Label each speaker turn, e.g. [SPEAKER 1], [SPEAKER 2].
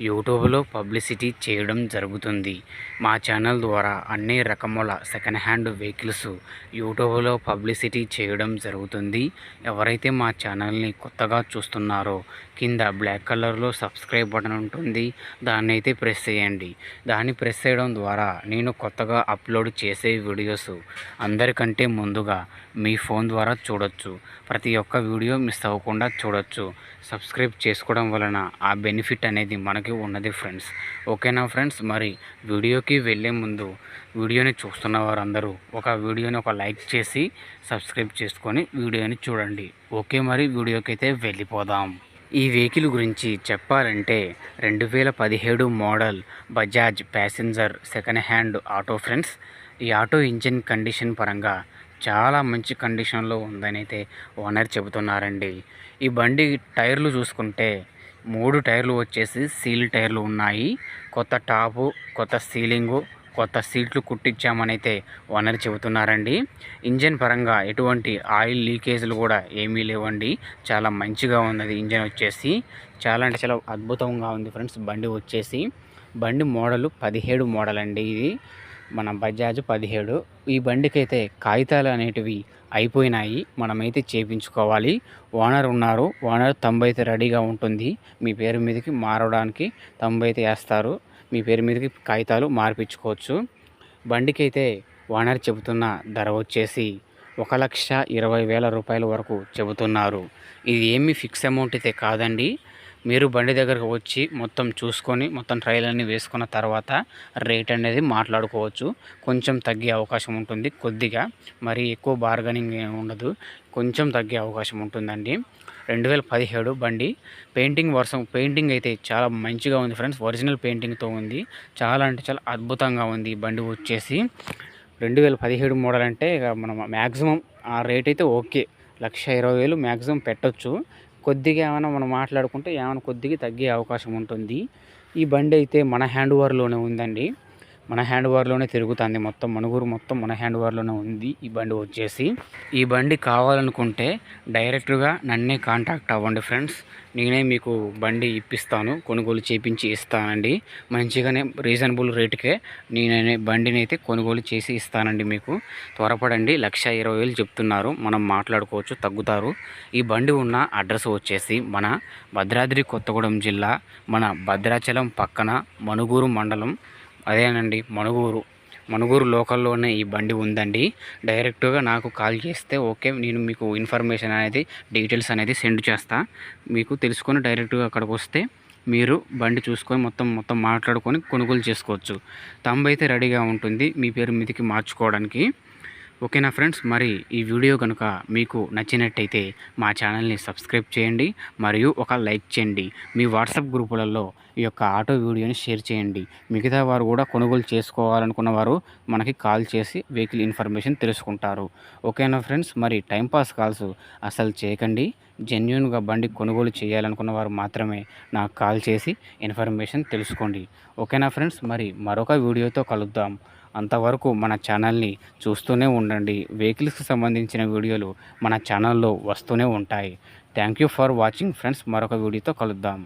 [SPEAKER 1] యూట్యూబ్లో పబ్లిసిటీ చేయడం జరుగుతుంది. మా ఛానల్ ద్వారా అన్ని రకముల సెకండ్ హ్యాండ్ వెహికల్స్ యూట్యూబ్లో పబ్లిసిటీ చేయడం జరుగుతుంది. ఎవరైతే మా ఛానల్ని కొత్తగా చూస్తున్నారో కింద బ్లాక్ కలర్లో సబ్స్క్రైబ్ బటన్ ఉంటుంది. దాన్ని అయితే ప్రెస్ చేయండి. దాన్ని ప్రెస్ చేయడం ద్వారా నేను కొత్తగా అప్లోడ్ చేసే వీడియోస్ అందరికంటే ముందుగా మీ ఫోన్ ద్వారా చూడొచ్చు. ప్రతి ఒక్క వీడియో మిస్ అవ్వకుండా చూడొచ్చు. సబ్స్క్రైబ్ చేసుకోవడం వలన ఆ బెనిఫిట్ అనేది మనకి ఉన్నది ఫ్రెండ్స్ ఓకేనా ఫ్రెండ్స్ మరి వీడియోకి వెళ్ళే ముందు వీడియోని చూస్తున్న వారందరూ ఒక వీడియోని ఒక లైక్ చేసి సబ్స్క్రైబ్ చేసుకొని వీడియోని చూడండి. ఓకే మరి వీడియోకి అయితే వెళ్ళిపోదాం. ఈ వెహికల్ గురించి చెప్పాలంటే రెండు వేల పదిహేడు model Bajaj passenger second hand auto friends ఈ ఆటో ఇంజిన్ కండిషన్ పరంగా చాలా మంచి కండిషన్లో ఉందని అయితే ఓనర్ చెబుతున్నారండి. ఈ బండి టైర్లు చూసుకుంటే మూడు టైర్లు వచ్చేసి సీల్ టైర్లు ఉన్నాయి. కొత్త టాపు కొత్త సీలింగు కొత్త సీట్లు కుట్టించామనైతే ఓనర్ చెబుతున్నారండి. ఇంజన్ పరంగా ఎటువంటి ఆయిల్ లీకేజ్లు కూడా ఏమీ లేవండి. చాలా మంచిగా ఉన్నది ఇంజన్ వచ్చేసి. చాలా అంటే చాలా అద్భుతంగా ఉంది ఫ్రెండ్స్ బండి వచ్చేసి. బండి మోడలు పదిహేడు మోడల్ అండి ఇది. మన బజాజ్ పదిహేడు. ఈ బండికి అయితే కాగితాలు అనేటివి అయిపోయినాయి. మనమైతే చేపించుకోవాలి. ఓనర్ ఉన్నారు. ఓనర్ తొంభై అయితే రెడీగా ఉంటుంది. మీ పేరు మీదకి మారడానికి తొంభై అయితే వేస్తారు. మీ పేరు మీదకి కాగితాలు మార్పించుకోవచ్చు. బండికి అయితే ఓనర్ చెబుతున్న ధర వచ్చేసి ఒక లక్ష ఇరవై వేల రూపాయల వరకు చెబుతున్నారు. ఇది ఏమి ఫిక్స్ అమౌంట్ అయితే కాదండి. మీరు బండి దగ్గరకు వచ్చి మొత్తం చూసుకొని మొత్తం ట్రయల్ అన్ని వేసుకున్న తర్వాత రేట్ అనేది మాట్లాడుకోవచ్చు. కొంచెం తగ్గే అవకాశం ఉంటుంది కొద్దిగా. మరి ఎక్కువ బార్గనింగ్ ఉండదు. కొంచెం తగ్గే అవకాశం ఉంటుందండి. రెండు వేల పదిహేడు బండి. పెయింటింగ్ వర్షం పెయింటింగ్ అయితే చాలా మంచిగా ఉంది ఫ్రెండ్స్. ఒరిజినల్ పెయింటింగ్తో ఉంది. చాలా అంటే చాలా అద్భుతంగా ఉంది ఈ బండి వచ్చేసి. రెండు వేల పదిహేడు మోడల్ అంటే ఇక మనం మ్యాక్సిమం ఆ రేట్ అయితే ఓకే. లక్ష ఇరవై వేలు మ్యాక్సిమం పెట్టచ్చు. కొద్దిగా ఏమైనా మనం మాట్లాడుకుంటే ఏమైనా కొద్దిగా తగ్గే అవకాశం ఉంటుంది. ఈ బండి అయితే మన హ్యాండ్ ఓవర్లోనే ఉందండి. మన హ్యాండ్ ఓవర్లోనే తిరుగుతుంది. మొత్తం మనుగురు మొత్తం మన హ్యాండ్ ఓవర్లోనే ఉంది. ఈ బండి వచ్చేసి. ఈ బండి కావాలనుకుంటే డైరెక్ట్గా నన్నే కాంటాక్ట్ అవ్వండి ఫ్రెండ్స్. నేనే మీకు బండి ఇప్పిస్తాను. కొనుగోలు చేపించి ఇస్తానండి. మంచిగానే రీజనబుల్ రేటుకే నేనే బండిని అయితే కొనుగోలు చేసి ఇస్తానండి మీకు. త్వరపడండి. లక్ష ఇరవై వేలు చెప్తున్నారు. మనం మాట్లాడుకోవచ్చు తగ్గుతారు. ఈ బండి ఉన్న అడ్రస్ వచ్చేసి మన భద్రాద్రి కొత్తగూడెం జిల్లా మన భద్రాచలం పక్కన మనుగూరు మండలం అదేనండి మణుగూరు మణుగూరు లోకల్లోనే ఈ బండి ఉందండి. డైరెక్ట్గా నాకు కాల్ చేస్తే ఓకే నేను మీకు ఇన్ఫర్మేషన్ అనేది డీటెయిల్స్ అనేది సెండ్ చేస్తా. మీకు తెలుసుకొని డైరెక్ట్గా అక్కడికి వస్తే మీరు బండి చూసుకొని మొత్తం మొత్తం మాట్లాడుకొని కొనుగోలు చేసుకోవచ్చు. తంబు అయితే రెడీగా ఉంటుంది మీ పేరు మీదకి మార్చుకోవడానికి. ఓకేనా ఫ్రెండ్స్? మరి ఈ వీడియో కనుక మీకు నచ్చినట్టయితే మా ఛానల్ని సబ్స్క్రైబ్ చేయండి మరియు ఒక లైక్ చేయండి. మీ వాట్సాప్ గ్రూపులలో ఈ యొక్క ఆటో వీడియోని షేర్ చేయండి. మిగతా వారు కూడా కొనుగోలు చేసుకోవాలనుకున్న వారు మనకి కాల్ చేసి వెహికల్ ఇన్ఫర్మేషన్ తెలుసుకుంటారు. ఓకేనా ఫ్రెండ్స్? మరి టైంపాస్ కాల్స్ అసలు చేయకండి. జెన్యున్గా బండి కొనుగోలు చేయాలనుకున్న వారు మాత్రమే నాకు కాల్ చేసి ఇన్ఫర్మేషన్ తెలుసుకోండి. ఓకేనా ఫ్రెండ్స్? మరి మరొక వీడియోతో కలుద్దాం. అంతవరకు మన ఛానల్ని చూస్తూనే ఉండండి. వెహికల్స్కి సంబంధించిన వీడియోలు మన ఛానల్లో వస్తూనే ఉంటాయి. Thank you for watching friends. మరొక వీడియోతో కలుద్దాం.